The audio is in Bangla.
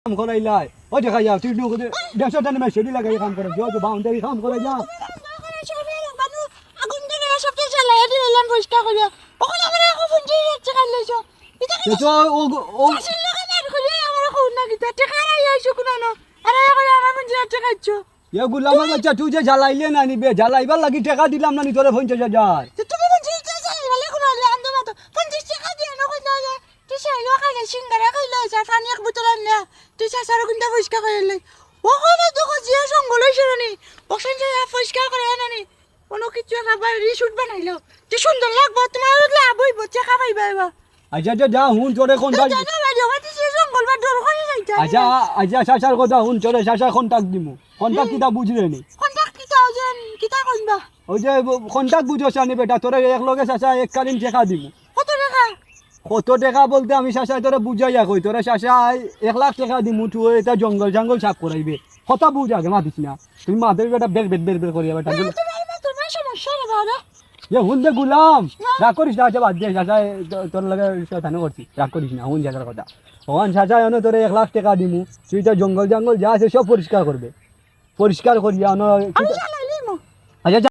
কাম করাই লাই ও দেখা যাও তুই ঢুকে দেড়শো টাকা মেয়ে সেটি লাগাই কাম করে যাও বাউন্ডারি কাম করে যাও জ্বালাইলে না নিবে জ্বালাইবার লাগি টাকা দিলাম না নি তোরে ফোন দিয়ে যাচ্ছে বলে কোন আলে আন্দো মাতো ফোন দিয়ে টাকা দিয়ে না কই না তুই সেই লোক আগে সিঙ্গারা খাইলো যা পানি এক বোতল আনলা তুই সাসার কোনটা পরিষ্কার করে লই ওখানে দেখো যে জঙ্গল হইছে নি ওখানে যে পরিষ্কার করে আনানি কোনো কিছু খাবার রিসুট বানাইলো যে সুন্দর লাগবো তোমার লাভ হইব টাকা পাইবা এবার আচ্ছা আচ্ছা যা হুন ডর করে আচ্ছা আচ্ছা শাসার কথা হুন তোরে শাসা কন্টাক্ট দিমু কন্টাক্ট কিতা বুঝলে নি কন্টাক্ট কিতা যেন কিতা কইবা ওই যে কন্টাক্ট বুঝোস নি বেটা তোরে এক লগে শাসা এককালীন টাকা দিমু কত টাকা বলতে আমি শাসায় তোরে বুঝাইয়া কই তোরে শাসায় এক লাখ টাকা দিমু তুই এটা জঙ্গল জঙ্গল সাফ করাইবে। কথা বুঝ আগে মাতিস না। তুমি মাদের বেটা বের বের বের বের করিয়া বেটা গুলো তোমার সমস্যা রে বাবা। এ হুন দে গুলাম। রাগ করিস না আচ্ছা বাদ দে শাসায় তোর লগে শাসানো করছি। রাগ করিস না হুন জায়গার কথা। শাসায় অনে তোরে এক লাখ টাকা দিমু তুই তো জঙ্গল জঙ্গল যা আছে সব পরিষ্কার করবে। পরিষ্কার করিয়া অন মো। আচ্ছা।